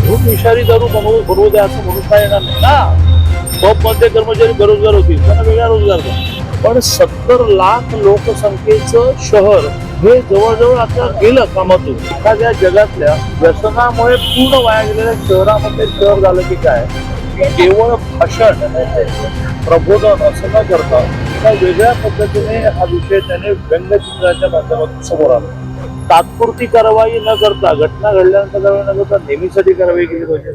म्हणून विषारी दारू बनवू बनवू द्या असं म्हणून काय येणार नाही ना? पबमध्ये कर्मचारी बेरोजगार होतील त्यांना वेगळा रोजगार द्या. पण सत्तर लाख लोकसंख्येचं शहर हे जवळजवळ आता गेलं कामातून. एखाद्या जगातल्या व्यसनामुळे पूर्ण वाया गेलेल्या शहरामध्ये शहर झालं की काय? केवळ भाषण प्रबोधन असं न करता एका वेगळ्या पद्धतीने हा विषय त्याने व्यंगचित्राच्या माध्यमातून समोर आला तात्पुरती कारवाई न करता घटना घडल्यानंतर कारवाई न करता नेहमीसाठी कारवाई केली पाहिजे.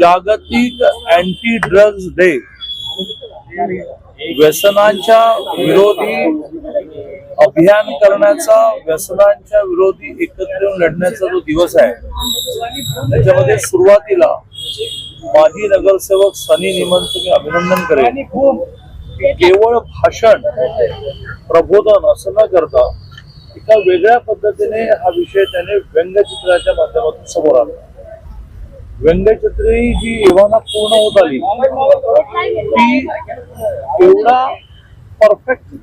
जागतिक अँटी ड्रग्ज डे व्यसनांच्या विरोधी अभियान करण्याचा व्यसनांच्या विरोधी एकत्र येऊन लढण्याचा जो दिवस आहे त्याच्यामध्ये सुरुवातीला माजी नगरसेवक सनी निमनचं मी अभिनंदन करेन. केवळ भाषण प्रबोधन असं न करता एका वेगळ्या पद्धतीने हा विषय त्याने व्यंगचित्राच्या माध्यमातून समोर आला व्यंगचित्री जी एव्हाना पूर्ण होत आली ती एवढा परफेक्ट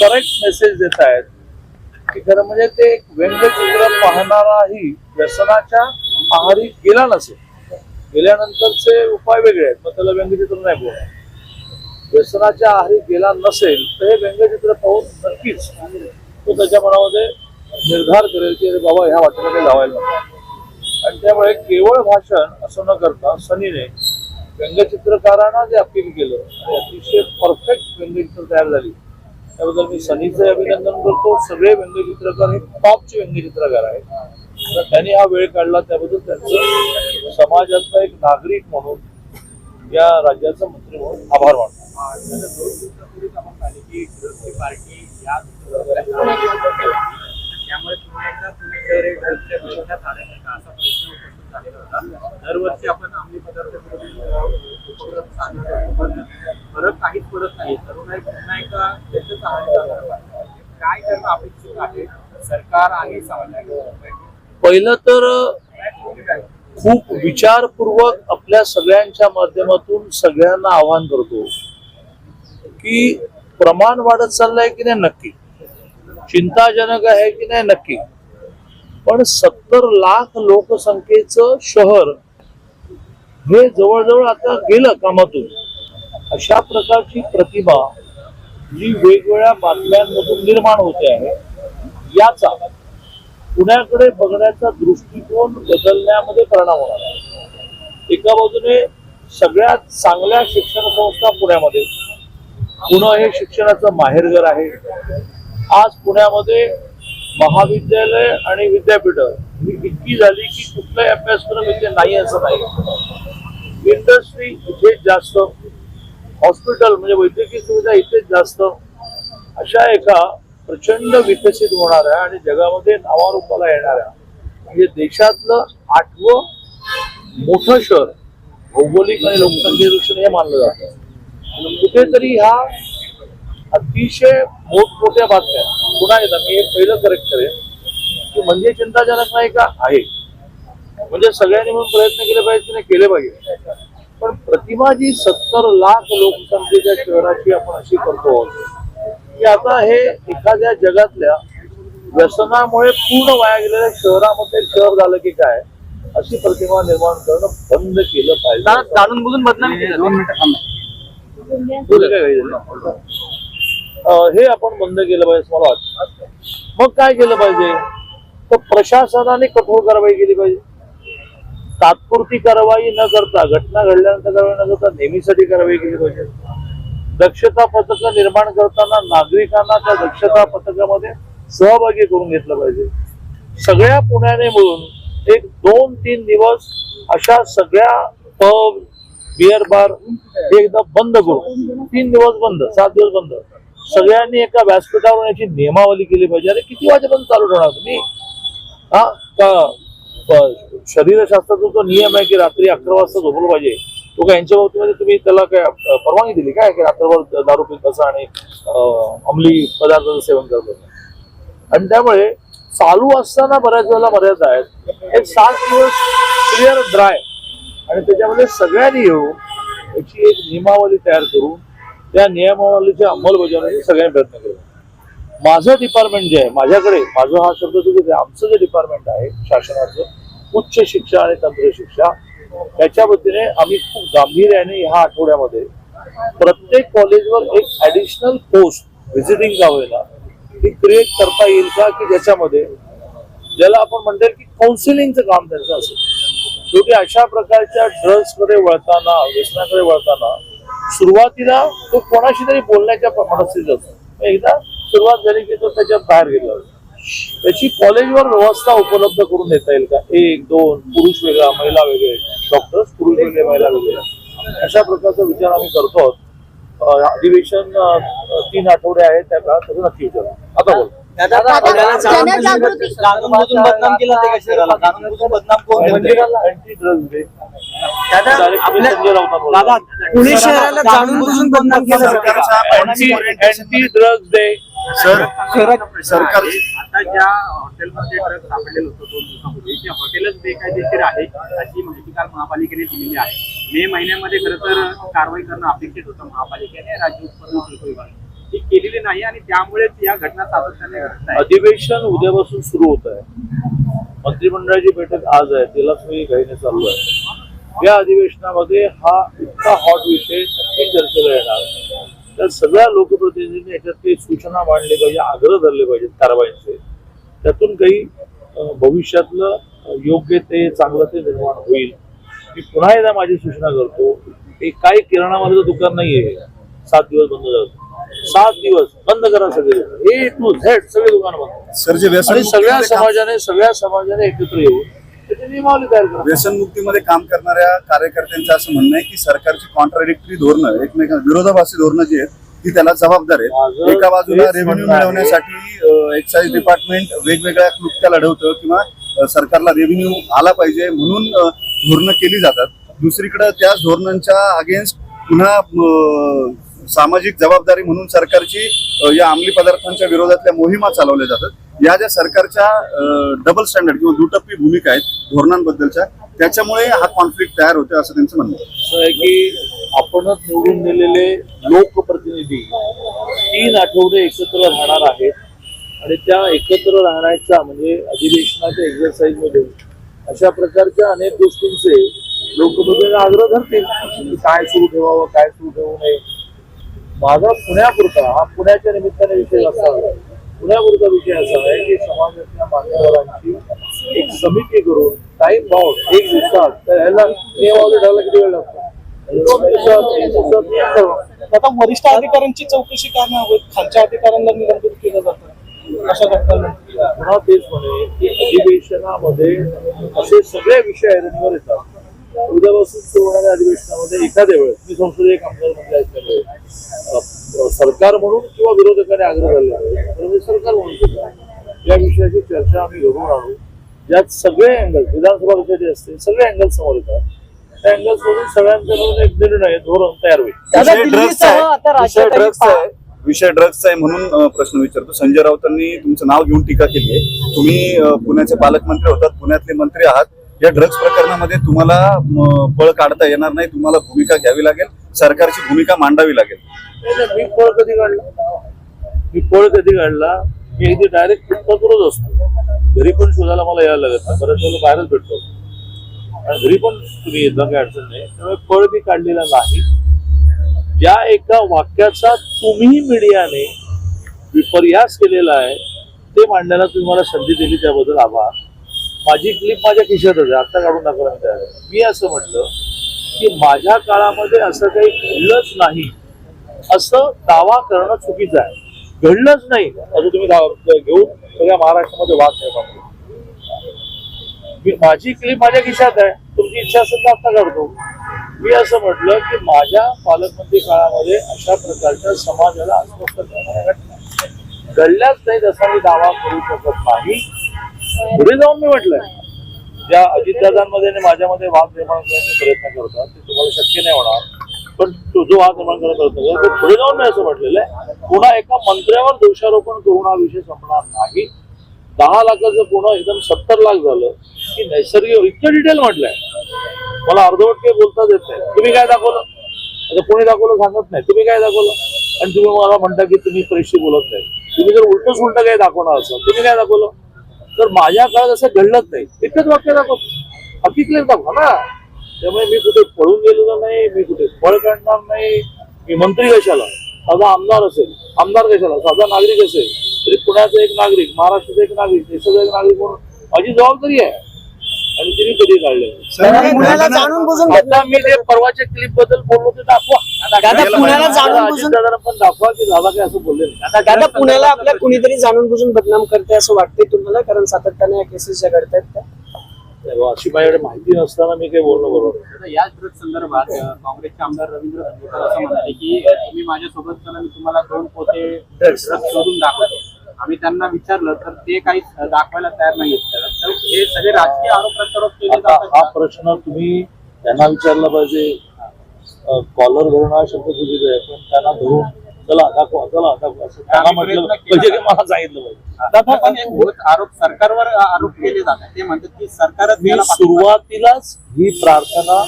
करेक्ट मेसेज देत आहेत की खरं म्हणजे ते एक व्यंगचित्र पाहणाराही व्यसनाच्या आहारी गेला नसेल. गेल्यानंतरचे उपाय वेगळे आहेत मग त्याला व्यंगचित्र नाही बोलणार. व्यसनाच्या आहारी गेला नसेल तर हे व्यंगचित्र पाहून नक्कीच तो त्याच्या मनामध्ये निर्धार करेल की अरे बाबा ह्या वाटेला काही लावायला नको. आणि त्यामुळे केवळ भाषण असं न करता सनीने व्यंगचित्रकारांना जे अपील केलं आणि अतिशय परफेक्ट व्यंगचित्र तयार झाली. त्याबद्दल मी सनीचं अभिनंदन करतो. सगळे व्यंगचित्रकार हे टॉपचे व्यंगचित्रकार आहेत. तर त्यांनी हा वेळ काढला. त्याबद्दल त्यांचं समाजाचा एक नागरिक म्हणून या राज्याचा मंत्री म्हणून आभार मानतो. त्यामुळे का दरवर्षी आपण अंमली पदार्थ फरक काहीच पडत नाही. तरुणाई पुन्हा एकदा त्याच्याच काय करणं अपेक्षित आहे? सरकार आणि समाजाने पहिलं तर खूप विचारपूर्वक आपल्या सगळ्यांच्या माध्यमातून सगळ्यांना आवाहन करतो. की प्रमाण वाढत चाललंय की नाही नक्की? चिंताजनक आहे की नाही नक्की? पण सत्तर लाख लोकसंख्येचं शहर हे जवळजवळ आता गेलं कामातून. अशा प्रकारची प्रतिमा जी वेगवेगळ्या बातम्यांमधून निर्माण होते आहे याचा पुण्याकडे बघण्याचा दृष्टिकोन बदलण्यामध्ये परिणाम होणार आहे. एका बाजूने सगळ्यात चांगल्या शिक्षण संस्था पुण्यामध्ये पुणे हे शिक्षणाचं माहेरघर आहे. आज पुण्यामध्ये महाविद्यालय आणि विद्यापीठ ही इतकी झाली की कुठलाही अभ्यासक्रम इथे नाही असं नाही. इंडस्ट्री इथेच जास्त हॉस्पिटल म्हणजे वैद्यकीय सुविधा इथेच जास्त. अशा एका प्रचंड विकसित होणाऱ्या आणि जगामध्ये नावारूपाला येणाऱ्या म्हणजे देशातलं आठवं मोठं शहर भौगोलिक आणि लोकसंख्येदृष्टीने हे मानलं जातं. कुठेतरी ह्या अतिशय मोठमोठ्या बातम्या पुन्हा एकदा मी हे पहिलं करेक्ट करेन. की म्हणजे चिंताजनक नाही का? आहे. म्हणजे सगळ्यांनी म्हणून प्रयत्न केले पाहिजे की नाही केले पाहिजे. पण प्रतिमा जी सत्तर लाख लोकसंख्येच्या शहराची आपण अशी करतो आहोत की आता हे एखाद्या जगातल्या व्यसनामुळे पूर्ण वाया गेलेल्या शहरामध्ये शहर झालं की काय अशी प्रतिमा निर्माण करणं बंद केलं पाहिजे. जाणून बुजून बदनामी दोन मिनिटं? अं, हे आपण बंद केलं पाहिजे असं मला वाटतं. मग काय केलं पाहिजे? तर प्रशासनाने कठोर कारवाई केली पाहिजे. तात्पुरती कारवाई न करता घटना घडल्यानंतर कारवाई न करता नेहमीसाठी कारवाई केली पाहिजे. दक्षता पथक निर्माण करताना नागरिकांना त्या दक्षता पथकामध्ये सहभागी करून घेतलं पाहिजे. सगळ्या पुण्याने मिळून एक दोन तीन दिवस अशा सगळ्या पब बिअर बार एकदा बंद करू तीन दिवस बंद सात दिवस बंद. सगळ्यांनी एका व्यासपीठावर याची नियमावली केली पाहिजे. अरे किती वाजेपर्यंत चालू ठेवणार तुम्ही हा का शरीरशास्त्राचा जो नियम आहे की रात्री अकरा वाजता झोपलं पाहिजे तो काय यांच्या बाबतीमध्ये तुम्ही त्याला काय परवानगी दिली काय की रात्रभर दारू पीत बसा आणि अंमली पदार्थाचं सेवन करत आणि त्यामुळे चालू असताना बऱ्याच वेळेला मर्यादा आहेत. एक सात दिवस क्लिअर ड्राय आणि त्याच्यामध्ये सगळ्यांनी येऊन याची एक नियमावली तयार करून त्या नियमावलीची अंमलबजावणी सगळ्यांनी प्रयत्न केला. माझं डिपार्टमेंट जे आहे माझ्याकडे माझं हा शब्द चुकीचा आमचं जे डिपार्टमेंट आहे शासनाचं उच्च शिक्षा आणि तंत्रशिक्षा त्याच्या वतीने आम्ही खूप गांभीर्याने ह्या आठवड्यामध्ये प्रत्येक कॉलेजवर एक ऍडिशनल पोस्ट व्हिजिटिंग का ती क्रिएट करता येईल का की ज्याच्यामध्ये ज्याला आपण म्हणता येईल की काउन्सिलिंगचं काम त्यांचं असेल. शेवटी अशा प्रकारच्या ड्रग्सकडे वळताना व्यसनाकडे वळताना सुरुवातीला तो कोणाशी तरी बोलण्याच्या मनस्थितीत असतो एकदा सुरुवात झाली की तो त्याच्यात बाहेर गेला. त्याची कॉलेजवर व्यवस्था उपलब्ध करून देता येईल का? एक दोन पुरुष वेगळा महिला वेगळे डॉक्टर्स पुरुष वेगळे महिला वेगळे. अशा प्रकारचा विचार आम्ही करतो. आहोत अधिवेशन तीन आठवडे आहेत त्या काळात नक्की विचार. आता बोला. जनजागृती बदनाम केलं ते बदनाम कोण दादा पुणे शहराला बदनाम केलं ड्रग्ज डे सर सरकार आता ज्या हॉटेलमध्ये ड्रग सापडलेलं होतं दोन दिवसापूर्वी ते हॉटेलच बेकायदेशीर आहे अशी माहिती काल महापालिकेने दिलेली आहे. मे महिन्यामध्ये खरं तर कारवाई करणं अपेक्षित होतं महापालिकेने राज्य उत्पन्न शुल्क विभाग ती केलेली नाही आणि त्यामुळेच या घटना सातत्याने घडत अधिवेशन उद्यापासून सुरू होत आहे. मंत्रिमंडळाची बैठक आज आहे. तिलाच मी घाईने चालू आहे. या अधिवेशनामध्ये हा इतका हॉट विषय नक्की चर्चेला येणार. तर सगळ्या लोकप्रतिनिधींनी याच्यात काही सूचना मांडले पाहिजे आग्रह धरले पाहिजेत कारवाईचे. त्यातून काही भविष्यातलं योग्य ते चांगलं ते निर्माण होईल. मी पुन्हा एकदा माझी सूचना करतो की काही किराणामालाचं दुकान नाहीये. सात दिवस बंद झालं. सात दिवस बंद करा सगळे. ए टू झेड सगळे दुकान बंद. सर जे व्यसन सगळ्या समाजाने सगळ्या समाजाने एकत्र येऊन त्याची नियमावली तयार करा. व्यसनमुक्तीमध्ये काम करणाऱ्या कार्यकर्त्यांचं असं म्हणणं आहे की सरकारची कॉन्ट्राडिक्टरी धोरणं एकमेकां विरोधाभासी धोरणं जी आहेत ती त्याला जबाबदार माझं आहेत एका बाजूला तेच रेव्हेन्यू म्हणणं आहे. मिळवण्यासाठी एक्साईज डिपार्टमेंट वेगवेगळ्या क्लुप्त्या लढवतं किंवा अ, सरकारला रेव्हेन्यू आला पाहिजे म्हणून अ, धोरणं केली जातात. दुसरीकडे त्याच धोरणांच्या अगेन्स्ट पुन्हा अ, सामाजिक जबाबदारी म्हणून सरकारची या अंमली पदार्थांच्या विरोधातल्या मोहिमा चालवल्या जातात या ज्या सरकारच्या डबल स्टँडर्ड किंवा दुटप्पी भूमिका आहेत धोरणांबद्दलच्या त्याच्यामुळे हा कॉन्फ्लिक्ट तयार होतो असं त्यांचं म्हणणं आहे. की आपणच निवडून दिलेले लोकप्रतिनिधी तीन आठवडे एकत्र राहणार आहेत आणि त्या एकत्र राहण्याच्या म्हणजे अधिवेशनाच्या एक्झरसाईजमध्ये अशा प्रकारच्या अनेक गोष्टींचे लोकप्रतिनिधी आग्रह धरतील काय सुरू ठेवावं काय सुरू ठेवू नये माझा पुण्यापुरता हा पुण्याच्या निमित्ताने विषय असा पुण्यापुरता विषय असा आहे की समाजातल्या मान्यवरांची एक समिती करून टाइम बाउंड एक दिवसात तर ह्याला नियमावली ठरला किती वेळ लागतो. आता वरिष्ठ अधिकाऱ्यांची चौकशी का नाही होत खालच्या अधिकाऱ्यांना निलंबित केलं जातं. अशा पुन्हा तेच म्हणे की अधिवेशनामध्ये असे सगळे विषय येतात. उद्यापासून सुरू होणाऱ्या अधिवेशनामध्ये एखाद्या वेळेस मी संसदीय कामगार मंत्री असल्यामुळे सरकार म्हणून किंवा विरोधकाने आग्रह मी सरकार म्हणून केला. या विषयाची चर्चा आम्ही घडवून आणू. ज्यात सगळे अँगल विधानसभा कशाचे असते सगळे अँगल समोर येतात. त्या अँगल्स मधून सगळ्यांचा मिळून एक निर्णय धोरण तयार होईल. विषय ड्रग्सचा आहे. म्हणून प्रश्न विचारतो. संजय राऊतांनी तुमचं नाव घेऊन टीका केली आहे. तुम्ही पुण्याचे पालकमंत्री होतात पुण्यातले मंत्री आहात. या ड्रग्ज प्रकरणामध्ये तुम्हाला पळ काढता येणार नाही. तुम्हाला भूमिका घ्यावी लागेल. सरकारची भूमिका मांडावी लागेल. मी पळ कधी काढला? मी पळ कधी काढला? मी इथे डायरेक्ट फुटपाथवरच असतो. घरी पण शोधायला मला यायला लागत नाही. बऱ्याच वेळेला बाहेरच भेटतो. आणि घरी पण तुम्ही येता काही अडचण नाही. त्यामुळे पळ मी काढलेला नाही. ज्या एका वाक्याचा तुम्ही मीडियाने विपर्यास केलेला आहे ते मांडण्याला तुम्ही मला संधी दिली त्याबद्दल आभार. माझी क्लिप माझ्या खिशातच आहे आता काढून दाखवला मी तयार मी असं म्हटलं की माझ्या काळामध्ये असं काही घडलंच नाही. असं दावा करणं चुकीचं आहे. घडलंच नाही. असं तुम्ही घेऊन सगळ्या महाराष्ट्रामध्ये वाद निर्माण मी माझी क्लिप माझ्या खिशात आहे. तुमची इच्छा असेल तर आत्ता काढतो. मी असं म्हटलं की माझ्या पालकमंत्री काळामध्ये अशा प्रकारच्या समाजाला अस्वस्थ करणाऱ्या घटना घडल्याच नाहीत असा मी दावा करू शकत नाही. पुढे जाऊन मी म्हटलंय. ज्या अजितदादांमध्ये आणि माझ्यामध्ये वाद निर्माण करण्याचे प्रयत्न करतात ते तुम्हाला शक्य नाही होणार. पण तो जो वाद निर्माण करण्याचा प्रयत्न करतो पुढे जाऊन मी असं म्हटलेलं आहे पुन्हा एका मंत्र्यावर दोषारोपण करून हा विषय संपणार नाही. दहा लाखाचं पुन्हा एकदम सत्तर लाख झालं की नैसर्गिक इतकं डिटेल म्हटलंय. मला अर्धवट काही बोलताच येत नाही. तुम्ही काय दाखवलं? आता कोणी दाखवलं सांगत नाही. तुम्ही काय दाखवलं? आणि तुम्ही मला म्हणता की तुम्ही प्रेसशी बोलत नाही. तुम्ही जर उलटच उलट काही दाखवणार असाल तुम्ही काय दाखवलं? तर माझ्या काळात असं घडलंच नाही एकच वाक्य दाखवतो बाकी क्लिअर दाखवा ना. त्यामुळे मी कुठे पळून गेलेलो नाही मी कुठे फळ काढणार नाही. मी मंत्री कशाला? साधा आमदार असेल. आमदार कशाला? साधा नागरिक असेल. तरी पुण्याचा एक नागरिक महाराष्ट्राचा एक नागरिक देशाचा एक नागरिक म्हणून माझी जबाबदारी आहे. आणि तिने कधी काढले? पुण्याला जाणून बुजून आता मी जे परवाच्या क्लिपबद्दल बोललो ते दाखवा. दादा पुण्याला जाणून बुजून पण दाखवा की दादा काय असं बोलले नाही. दादा पुण्याला आपल्या कुणीतरी जाणून बुजून बदनाम करते असं वाटतंय तुम्हाला? कारण सातत्याने या केसेस ज्या घडतायत त्या अशी माझ्याकडे माहिती नसताना मी काही बोलणं बरोबर याच ड्रग संदर्भात काँग्रेसचे आमदार रवींद्र धंगेकर असं म्हणाले की तुम्ही माझ्यासोबत चला मी तुम्हाला दोन पोते ड्रग शोधून दाखवतो. आम्ही त्यांना विचारलं तर ते काही दाखवायला तयार नाही तर हे सगळे राजकीय आरोप प्रत्यारोप केले आता जातात. हा? प्रश्न तुम्ही त्यांना विचारला पाहिजे. कॉलर धरून हा शब्द चुकीचा आहे पण त्यांना धरून चला दाखवा चला दाखवा असं त्यांना म्हटलं. म्हणजे की मला सांगितलं पाहिजे. आरोप सरकारवर आरोप केले जातात. ते म्हणतात की मी पाठिंबा- सुरुवातीलाच ही प्रार्थना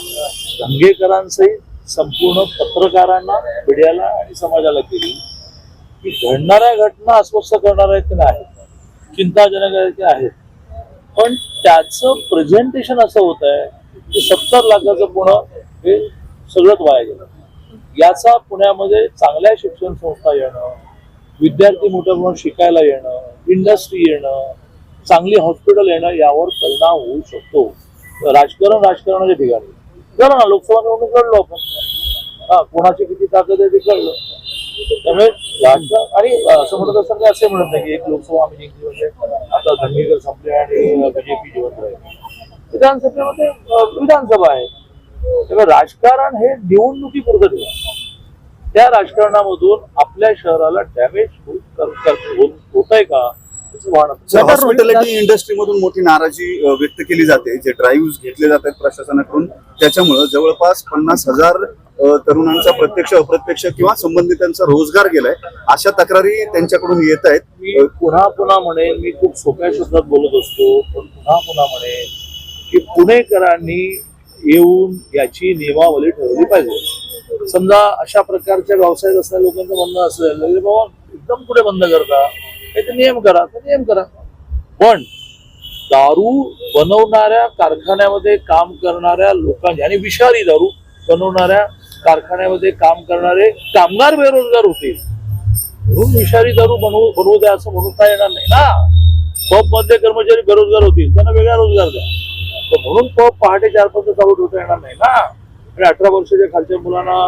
धंगेकरांसहित संपूर्ण पत्रकारांना मीडियाला आणि समाजाला केली. की घडणाऱ्या घटना अस्वस्थ करणाऱ्या की नाही? चिंताजनक आहे की आहेत? पण त्याचं प्रेझेंटेशन असं होत आहे की सत्तर लाखाचं पुणं हे सगळंच वाया गेलं. याचा पुण्यामध्ये चांगल्या शिक्षण संस्था येणं विद्यार्थी मोठ्या प्रमाणात शिकायला येणं इंडस्ट्री येणं चांगली हॉस्पिटल येणं यावर परिणाम होऊ शकतो. राजकारण राजकारणाच्या ठिकाणी. झालं ना लोकसभा निवडणूक लढलो आपण. हा कोणाची किती ताकद आहे ते कळलं. त्यामुळे आणि असं म्हणत असताना असे म्हणत नाही की एक लोकसभा आम्ही जिंकली म्हणजे आता धंगेकर संपले आणि बीजेपी जिवंत राहील. विधानसभेमध्ये विधानसभा आहे. त्यामुळे राजकारण हे निवडणुकीपुरतं ठेवा त्या राजकारणामधून आपल्या शहराला डॅमेज होत आहे का? हॉस्पिटॅलिटी इंडस्ट्रीमधून मोठी नाराजी व्यक्त केली जाते. जे ड्राईव्ह घेतले जात आहेत प्रशासनाकडून त्याच्यामुळं जवळपास पन्नास हजार तरुणांचा प्रत्यक्ष अप्रत्यक्ष किंवा संबंधितांचा रोजगार गेलाय. अशा तक्रारी त्यांच्याकडून येत आहेत मी पुन्हा पुन्हा म्हणेन मी खूप सोप्या शब्दात बोलत असतो पण पुन्हा पुन्हा म्हणेन की पुणेकरांनी येऊन याची नियमावली ठरवली पाहिजे. समजा अशा प्रकारच्या व्यवसायात असणाऱ्या लोकांचं म्हणणं असेल बाबा एकदम पुढे बंद करता? ते नियम करा तर नियम करा. पण दारू बनवणाऱ्या कारखान्यामध्ये काम करणाऱ्या लोकांची आणि विषारी दारू बनवणाऱ्या कारखान्यामध्ये काम करणारे कामगार बेरोजगार होतील म्हणून विषारी दारू बनवू बनवू द्या असं म्हणता येणार नाही ना? पब मधले कर्मचारी बेरोजगार होतील त्यांना वेगळा रोजगार द्या. तर म्हणून पब पहाटे चार पर्यंत चालू ठेवता येणार नाही ना? आणि अठरा वर्षाच्या खालच्या मुलांना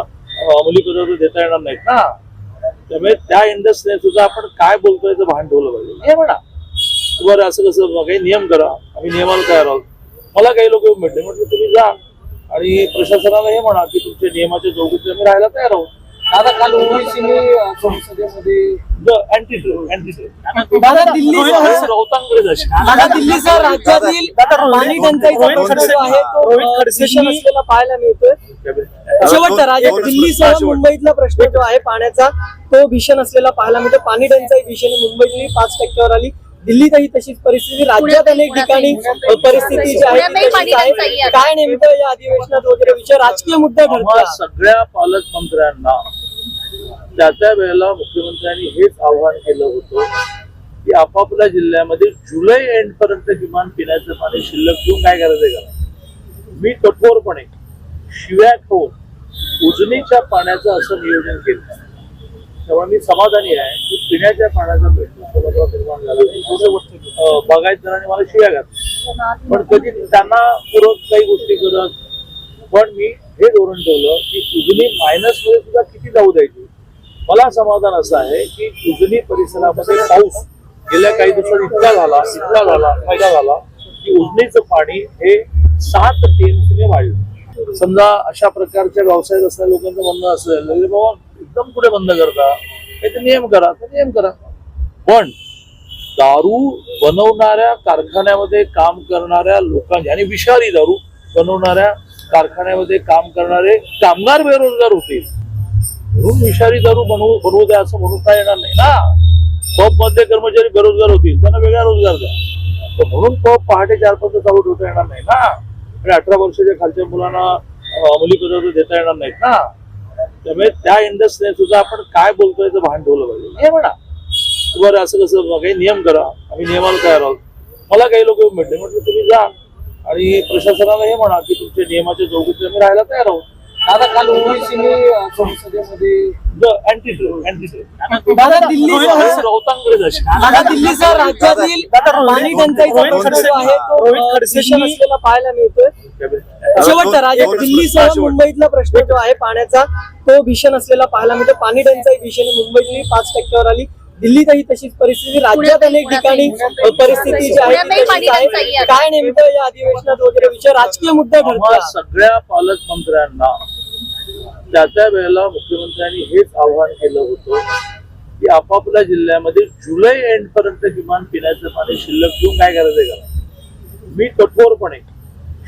अंमली पदार्थ देता येणार नाहीत ना? त्यामुळे त्या इंडस्ट्रीने सुद्धा आपण काय बोलतोय याचं भान ठेवलं पाहिजे. हे म्हणा. बरं असं कसं काही नियम करा. आम्ही नियमाला तयार आहोत. मला काही लोक येऊन भेटले. म्हटलं तुम्ही जा आणि प्रशासनाला हे म्हणा की तुमच्या नियमाच्या चौकटीत आम्ही राहायला तयार आहोत. दादा काल ओवैसीने संसदेमध्ये अँटी अँटी दादा जाशील. दादा राज्यातील पाणी टंचाईचा प्रश्न आहे तो असलेला पाहायला मिळतोय. शेवटचा राज्य दोन- दिल्लीसह. मुंबईतला प्रश्न जो आहे पाण्याचा तो भीषण असलेला पाहायला मिळतो. पाणी टंचाई भीषण. मुंबईतली पाच टक्क्यावर आली. दिल्लीतही तशीच परिस्थिती. राज्यात अनेक ठिकाणी परिस्थिती जी आहे. काय नेमकं या अधिवेशनात वगैरे विषय राजकीय मुद्दा सगळ्या पालकमंत्र्यांना त्या त्या वेळेला मुख्यमंत्र्यांनी हेच आवाहन केलं होतं की आपापल्या जिल्ह्यामध्ये जुलै एंड पर्यंत किमान पिण्याचं पाणी शिल्लक घेऊन काय करायचंय का? मी कठोरपणे शिव्या खाऊन उजनीच्या पाण्याचं असं नियोजन केलं. त्यामुळे मी समाधानी आहे की पिण्याच्या पाण्याचा प्रश्न निर्माण झाला. बागायतदारांनी मला शिव्या घातल्या. पण कधी त्यांना पूरक काही गोष्टी करत पण मी हे धोरण ठेवलं की उजनी मायनसमध्ये सुद्धा किती जाऊ द्यायची? मला समाधान असं आहे की उजनी परिसरामध्ये पाऊस गेल्या काही दिवसात इतका झाला इतका झाला फायदा झाला की उजनीचं पाणी हे सात टीएमसीने वाढलं. समजा अशा प्रकारच्या व्यवसायात असणाऱ्या लोकांचं म्हणणं असेल बाबा एकदम कुठे बंद करता? ते नियम करा तर नियम करा. पण दारू बनवणाऱ्या कारखान्यामध्ये काम करणाऱ्या लोकांची आणि विषारी दारू बनवणाऱ्या कारखान्यामध्ये काम करणारे कामगार बेरोजगार होतील. म्हणून विषारी दारू बनवू बनवू द्या असं म्हणता येणार नाही ना? पब मधले कर्मचारी बेरोजगार होतील त्यांना वेगळा रोजगार द्या. तर म्हणून पब पहाटे चार पर्यंत चालू ठेवता येणार नाही ना? आणि अठरा वर्षाच्या खालच्या मुलांना अंमली पदार्थ देता येणार नाहीत ना? त्यामुळे त्या इंडस्ट्रीने सुद्धा आपण काय बोलतोय तर भान ठेवलं पाहिजे. हे म्हणा. बरं असं कसं काही नियम करा. आम्ही नियमाला तयार आहोत. मला काही लोक भेटले. म्हटलं तुम्ही जा. आणि प्रशासनाला हे म्हणा की तुमच्या नियमाच्या चौकटीत आम्ही राहायला तयार आहोत. दादा काल ओबीसीने संसदेमध्ये अँटी अँटी दादा दिल्लीसह बहुतांकडे जाशील दादा दिल्लीसह राज्यातील पाणी टंचाईचा प्रश्न आहे तो असलेला पाहायला मिळतोय. शेवटचा दिल्लीसह मुंबईतला प्रश्न जो आहे पाण्याचा तो भीषण असलेला पाहायला मिळतो. पाणी टंचाई भीषण मुंबईतली पाच टक्क्यावर आली. दिल्लीतही तशीच परिस्थिती राज्यात अनेक ठिकाणी परिस्थिती जी आहे. काय नेमकं या अधिवेशनात वगैरे विषय राजकीय मुद्दे ठरतात सगळ्या पालकमंत्र्यांना त्या त्या वेळेला मुख्यमंत्र्यांनी हेच आवाहन केलं होतं की आपापल्या जिल्ह्यामध्ये जुलै एंड पर्यंत किमान पिण्याचं पाणी शिल्लक घेऊन काय करायचंय का? मी कठोरपणे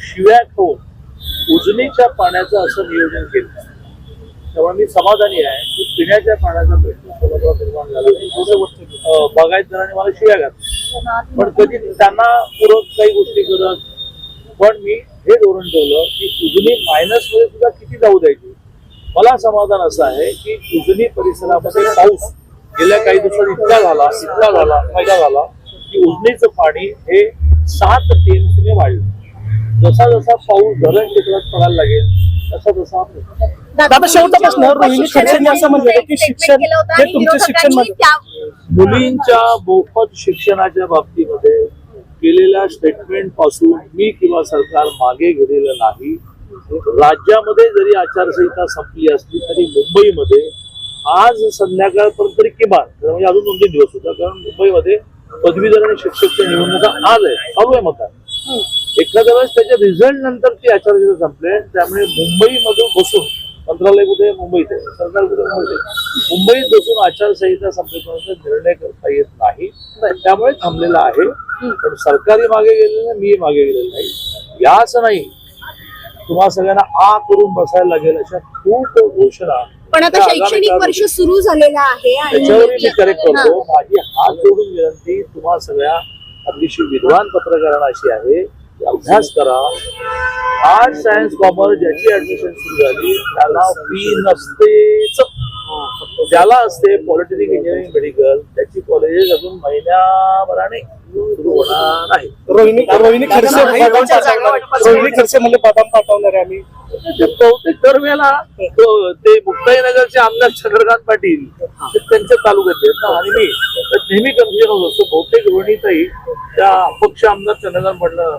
शिव्या खाऊन उजनीच्या पाण्याचं असं नियोजन केलं. तेव्हा मी समाधानी आहे. की पिण्याच्या पाण्याचा प्रश्न सर्वत्र निर्माण झाला. नाही. अं, बागायतदारांनी मला शिव्या घातल्या पण कधी त्यांना पूरक काही गोष्टी करत पण मी हे धोरण ठेवलं की उजनी मायनसमध्ये सुद्धा किती जाऊ द्यायची? मला समाधान असं आहे की उजनी परिसरामध्ये पाऊस गेल्या काही दिवसात इतका झाला इतका झाला फायदा झाला की उजनीचं पाणी हे सात टीएमसीने वाढलं. जसा जसा पाऊस धरण क्षेत्रात पडायला लागेल तसा तसा दादा शेवटचा प्रश्न रोहिणी खडसेंनी असं म्हटलं की शिक्षण हे तुमचे शिक्षण मुलींच्या मोफत शिक्षणाच्या बाबतीमध्ये केलेल्या स्टेटमेंटपासून मी किंवा सरकार मागे गेलेलं नाही. राज्यामध्ये जरी आचारसंहिता संपली असली तरी मुंबईमध्ये आज संध्याकाळपर्यंत तरी किमान म्हणजे अजून दोन तीन दिवस होता कारण मुंबईमध्ये पदवीधर आणि शिक्षकच्या निवडणुका आज आहे चालू आहे मतदान. एखाद्या वेळेस त्याच्या रिझल्ट नंतर ती आचारसंहिता संपले त्यामुळे मुंबईमधून बसून मंत्रालय कुठे मुंबईत आहे. सरकार कुठे मुंबईत आहे. मुंबईत बसून आचारसंहिता संपेपर्यंत निर्णय करता येत नाही. त्यामुळे थांबलेला आहे. पण सरकारी मागे गेलेलं नाही, मी मागे गेलेलं नाही. याच नाही. तुम्हा सगळ्यांना आ करून बसायला लागेल अशा खूप घोषणा. पण आता शैक्षणिक वर्ष सुरू झालेलं आहे त्याच्यावरही मी करेक्ट. करतो. माझी हात जोडून विनंती तुम्हा सगळ्या अतिशय विद्वान पत्रकारांना अशी आहे अभ्यास करा. आर्ट सायन्स कॉमर्स ज्याची ऍडमिशन सुरू झाली त्याला फी नसतेच. ज्याला असते पॉलिटेक्निक इंजिनिअरिंग मेडिकल त्याची कॉलेजेस अजून महिन्याभराने सुरू होणार नाही रोहिणी रोहिणी पाठवणार रोहिणी खडसे म्हणजे बदाम पाठवणार आहे आम्ही. बहुतेक दरवेळेला तो- ते मुक्ताईनगरचे आमदार चंद्रकांत पाटील ते त्यांच्या तालुक्यात आहेत. ना आणि मी नेहमी कन्फ्युजन होत. असतो बहुतेक रोहिणीताई त्या अपक्ष आमदार चंद्रकांत म्हटलं.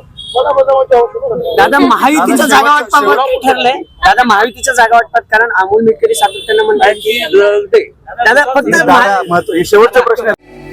दादा महायुतीच्या जागा काय ठरलंय. दादा महायुतीच्या जागा वाटपात कारण अमोल मिटकरी सातत्यानं म्हणतात day. दादा फक्त हे शेवटचा प्रश्न आहे.